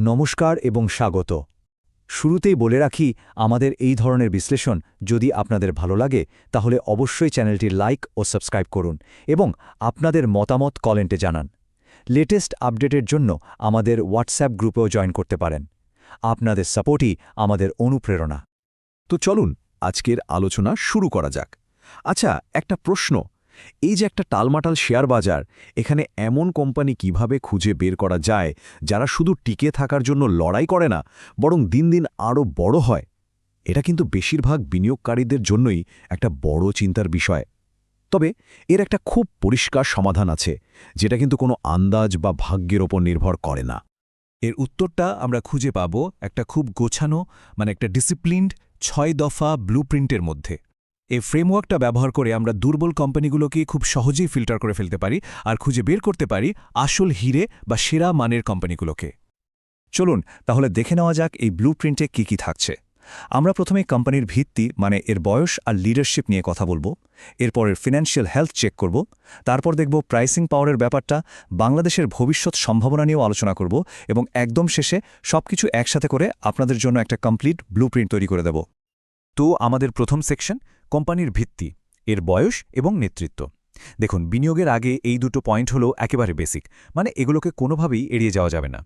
নমস্কার এবং স্বাগত। শুরুতেই বলে রাখি, আমাদের এই ধরনের বিশ্লেষণ যদি আপনাদের ভালো লাগে, তাহলে অবশ্যই চ্যানেলটি লাইক ও সাবস্ক্রাইব করুন এবং আপনাদের মতামত কমেন্টে জানান। লেটেস্ট আপডেটের জন্য আমাদের হোয়াটসঅ্যাপ গ্রুপেও জয়েন করতে পারেন। আপনাদের সাপোর্টই আমাদের অনুপ্রেরণা। তো চলুন, আজকের আলোচনা শুরু করা যাক। আচ্ছা একটা প্রশ্ন। এই যে একটা টালমাটাল শেয়ার বাজার, এখানে এমন কোম্পানি কীভাবে খুঁজে বের করা যায়, যারা শুধু টিকে থাকার জন্য লড়াই করে না, বরং দিন দিন আরও বড় হয়, এটা কিন্তু বেশিরভাগ বিনিয়োগকারীদের জন্যই একটা বড় চিন্তার বিষয়। তবে এর একটা খুব পরিষ্কার সমাধান আছে, যেটা কিন্তু কোনো আন্দাজ বা ভাগ্যের ওপর নির্ভর করে না। এর উত্তরটা আমরা খুঁজে পাব একটা খুব গোছানো মানে একটা ডিসিপ্লিনড ছয় দফা ব্লুপ্রিন্টের মধ্যে। এই ফ্রেমওয়ার্কটা ব্যবহার করে আমরা দুর্বল কোম্পানিগুলোকে খুব সহজেই ফিল্টার করে ফেলতে পারি আর খুঁজে বের করতে পারি আসল হিরে বা সেরা মানের কোম্পানিগুলোকে চলুন তাহলে দেখে নেওয়া যাক এই ব্লু প্রিন্টে কী কী থাকছে। আমরা প্রথমে কোম্পানির ভিত্তি মানে এর বয়স আর লিডারশিপ নিয়ে কথা বলব এরপরের ফিনান্সিয়াল হেলথ চেক করব, তারপর দেখব প্রাইসিং পাওয়ারের ব্যাপারটা, বাংলাদেশের ভবিষ্যৎ সম্ভাবনা নিয়েও আলোচনা করব এবং একদম শেষে সবকিছু একসাথে করে আপনাদের জন্য একটা কমপ্লিট ব্লুপ্রিন্ট তৈরি করে দেব। তো আমাদের প্রথম সেকশন কোম্পানির ভিত্তি, এর বয়স এবং নেতৃত্ব। দেখুন, বিনিয়োগের আগে এই দুটো পয়েন্ট হলো একেবারে বেসিক মানে এগুলোকে কোনোভাবেই এড়িয়ে যাওয়া যাবে না।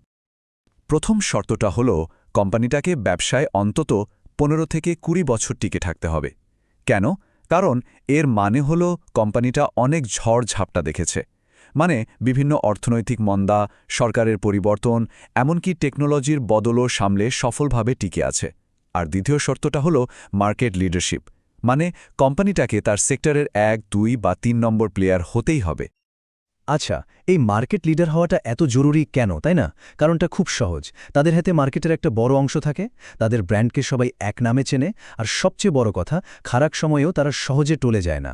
প্রথম শর্তটা হল কোম্পানিটাকে ব্যবসায় অন্তত পনেরো থেকে কুড়ি বছর টিকে থাকতে হবে। কেন? কারণ এর মানে হল কোম্পানিটা অনেক ঝড় ঝাপটা দেখেছে। মানে বিভিন্ন অর্থনৈতিক মন্দা, সরকারের পরিবর্তন, এমনকি টেকনোলজির বদলও সামলে সফলভাবে টিকে আছে। আর দ্বিতীয় শর্তটা হল মার্কেট লিডারশিপ মানে কোম্পানিটাকে তার সেক্টরের এক, দুই বা তিন নম্বর প্লেয়ার হতেই হবে। আচ্ছা এই মার্কেট লিডার হওয়াটা এত জরুরি কেন, তাই না? কারণটা খুব সহজ। তাদের হাতে মার্কেটের একটা বড় অংশ থাকে, তাদের ব্র্যান্ডকে সবাই এক নামে চেনে, আর সবচেয়ে বড় কথা, খারাপ সময়েও তারা সহজে টলে যায় না।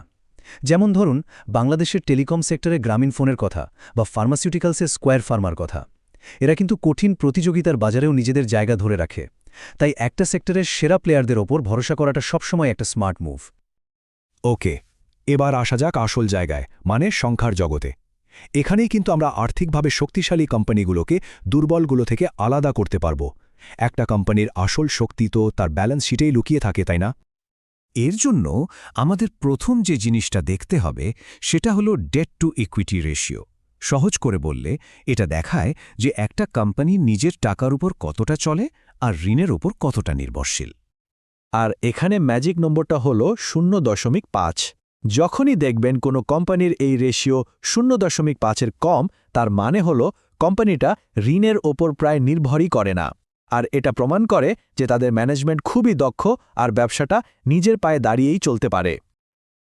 যেমন ধরুন, বাংলাদেশের টেলিকম সেক্টরে গ্রামীণ ফোনের কথা, বা ফার্মাসিউটিক্যালসের স্কোয়ার ফার্মার কথা। এরা কিন্তু কঠিন প্রতিযোগিতার বাজারেও নিজেদের জায়গা ধরে রাখে। তাই একটা সেক্টরের সেরা প্লেয়ারদের ওপর ভরসা করাটা সবসময় একটা স্মার্ট মুভ। ওকে, এবার আসা যাক আসল জায়গায় মানে সংখ্যার জগতে। এখানেই কিন্তু আমরা আর্থিকভাবে শক্তিশালী কোম্পানিগুলোকে, দুর্বলগুলো থেকে আলাদা করতে পারব। একটা কোম্পানির আসল শক্তি তো তার ব্যালেন্স শিটেই লুকিয়ে থাকে, তাই না? এর জন্য আমাদের প্রথম যে জিনিসটা দেখতে হবে, সেটা হলো ডেট টু ইকুইটি রেশিও সহজ করে বললে, এটা দেখায় যে একটা কোম্পানি নিজের টাকার উপর কতটা চলে আর ঋণের উপর কতটা নির্ভরশীল? আর এখানে ম্যাজিক নম্বরটা হল শূন্য দশমিক পাঁচ। যখনই দেখবেন কোনো কোম্পানির এই রেশিও শূন্য দশমিক পাঁচের কম, তার মানে হল কোম্পানিটা ঋণের ওপর প্রায় নির্ভরই করে না। আর এটা প্রমাণ করে যে তাদের ম্যানেজমেন্ট খুবই দক্ষ আর ব্যবসাটা নিজের পায়ে দাঁড়িয়েই চলতে পারে।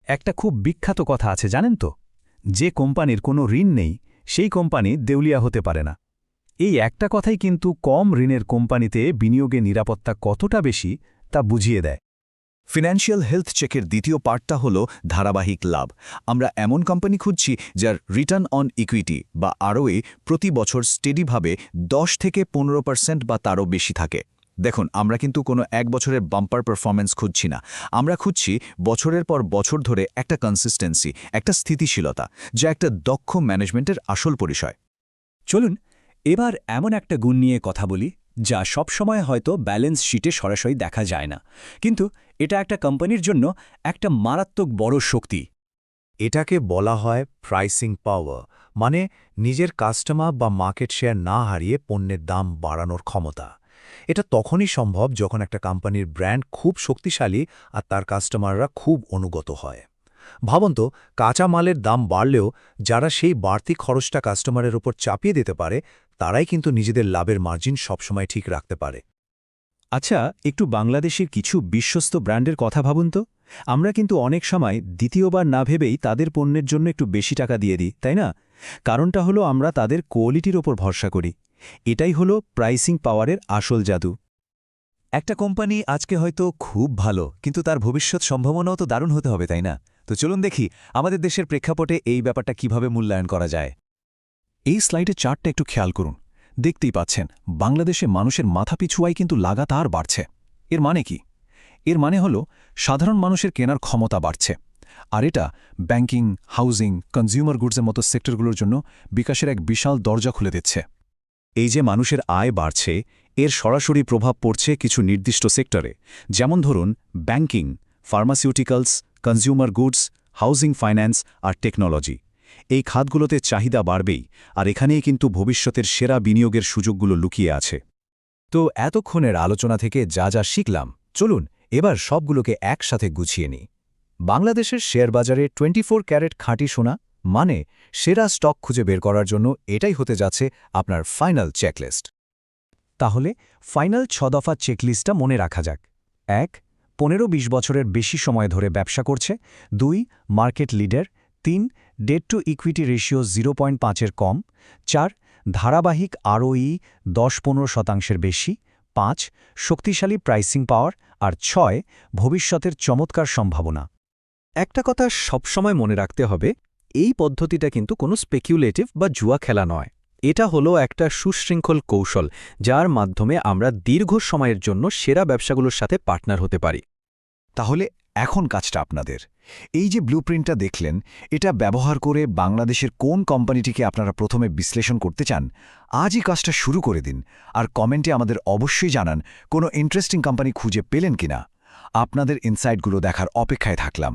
একটা খুব বিখ্যাত কথা আছে জানেন তো? যে কোম্পানির কোনো ঋণ নেই, সেই কোম্পানি দেউলিয়া হতে পারে না। এই একটা কথাই কিন্তু কম ঋণের কোম্পানিতে বিনিয়োগে নিরাপত্তা কতটা বেশি, তা বুঝিয়ে দেয়। ফিনান্সিয়াল হেলথ চেকের দ্বিতীয় পার্টটা হল ধারাবাহিক লাভ। আমরা এমন কোম্পানি খুঁজছি যার রিটার্ন অন ইকুইটি বা আরওএ প্রতি বছর স্টেডিভাবে দশ থেকে পনেরো পার্সেন্ট বা তারও বেশি থাকে। দেখুন, আমরা কিন্তু কোনো এক বছরের বাম্পার পারফরমেন্স খুঁজছি না। আমরা খুঁজছি বছরের পর বছর ধরে একটা কনসিস্টেন্সি একটা স্থিতিশীলতা, যা একটা দক্ষ ম্যানেজমেন্টের আসল পরিচয় চলুন এবার এমন একটা গুণ নিয়ে কথা বলি, যা সবসময় হয়তো ব্যালেন্স শিটে সরাসরি দেখা যায় না। কিন্তু এটা একটা কোম্পানির জন্য একটা মারাত্মক বড় শক্তি। এটাকে বলা হয় প্রাইসিং পাওয়ার মানে নিজের কাস্টমার বা মার্কেট শেয়ার না হারিয়ে পণ্যের দাম বাড়ানোর ক্ষমতা। এটা তখনই সম্ভব যখন একটা কোম্পানির ব্র্যান্ড খুব শক্তিশালী আর তার কাস্টমাররা খুব অনুগত হয়। ভাবুন তো কাঁচা মালের দাম বাড়লেও যারা সেই বাড়তি খরচটা কাস্টমারের উপর চাপিয়ে দিতে পারে, তারাই কিন্তু নিজেদের লাভের মার্জিন সবসময় ঠিক রাখতে পারে। আচ্ছা একটু বাংলাদেশের কিছু বিশ্বস্ত ব্র্যান্ডের কথা ভাবুন তো। আমরা কিন্তু অনেক সময় দ্বিতীয়বার না ভেবেই তাদের পণ্যের জন্য একটু বেশি টাকা দিয়ে দিই, তাই না? কারণটা হলো আমরা তাদের কোয়ালিটির ওপর ভরসা করি। এটাই হলো প্রাইসিং পাওয়ারের আসল জাদু। একটা কোম্পানি আজকে হয়তো খুব ভালো, কিন্তু তার ভবিষ্যৎ সম্ভাবনাও তো দারুণ হতে হবে, তাই না? তো চলুন দেখি আমাদের দেশের প্রেক্ষাপটে এই ব্যাপারটা কীভাবে মূল্যায়ন করা যায়। এই স্লাইডে চার্টটা একটু খেয়াল করুন। দেখতেই পাচ্ছেন, বাংলাদেশে মানুষের মাথাপিছু আয় কিন্তু লাগাতার বাড়ছে। এর মানে কি? এর মানে হল, সাধারণ মানুষের কেনার ক্ষমতা বাড়ছে। আর এটা ব্যাংকিং, হাউজিং, কনজিউমার গুডসের মতো সেক্টরগুলোর জন্য বিকাশের এক বিশাল দরজা খুলে দিচ্ছে। এই যে মানুষের আয় বাড়ছে, এর সরাসরি প্রভাব পড়ছে কিছু নির্দিষ্ট সেক্টরে। যেমন ধরুন, banking, pharmaceuticals consumer goods housing finance আর টেকনোলজি এই খাতগুলোতে চাহিদা বাড়বেই, আর এখানেই কিন্তু ভবিষ্যতের সেরা বিনিয়োগের সুযোগগুলো লুকিয়ে আছে। তো এতক্ষণের আলোচনা থেকে যা যা শিখলাম, চলুন এবার সবগুলোকে একসাথে গুছিয়ে নিই। বাংলাদেশের শেয়ার বাজারে টোয়েন্টি ফোর ক্যারেট খাঁটি সোনা মানে সেরা স্টক খুঁজে বের করার জন্য এটাই হতে যাচ্ছে আপনার ফাইনাল চেকলিস্ট। তাহলে ফাইনাল ছ দফা চেকলিস্টটা মনে রাখা যাক। এক পনেরো বিশ বছরের বেশি সময় ধরে ব্যবসা করছে। দুই মার্কেট লিডার তিন debt to equity ratio zero point পাঁচের কম। চার, ধারাবাহিক আরওই দশ পনেরো শতাংশের বেশি। পাঁচ, শক্তিশালী প্রাইসিং পাওয়ার আর ছয়, ভবিষ্যতের চমৎকার সম্ভাবনা। একটা কথা সবসময় মনে রাখতে হবে, এই পদ্ধতিটা কিন্তু কোনো স্পেকিউলেটিভ বা জুয়া খেলা নয়। এটা হলো একটা সুশৃঙ্খল কৌশল, যার মাধ্যমে আমরা দীর্ঘ সময়ের জন্য সেরা ব্যবসাগুলোর সাথে পার্টনার হতে পারি। তাহলে এখন কাজটা আপনাদের। এই যে ব্লুপ্রিন্টটা দেখলেন, এটা ব্যবহার করে বাংলাদেশের কোন কোম্পানিটিকে আপনারা প্রথমে বিশ্লেষণ করতে চান, আজই কাজটা শুরু করে দিন আর কমেন্টে আমাদের অবশ্যই জানান, কোনো ইন্টারেস্টিং কোম্পানি খুঁজে পেলেন কিনা? আপনাদের ইনসাইটগুলো দেখার অপেক্ষায় থাকলাম।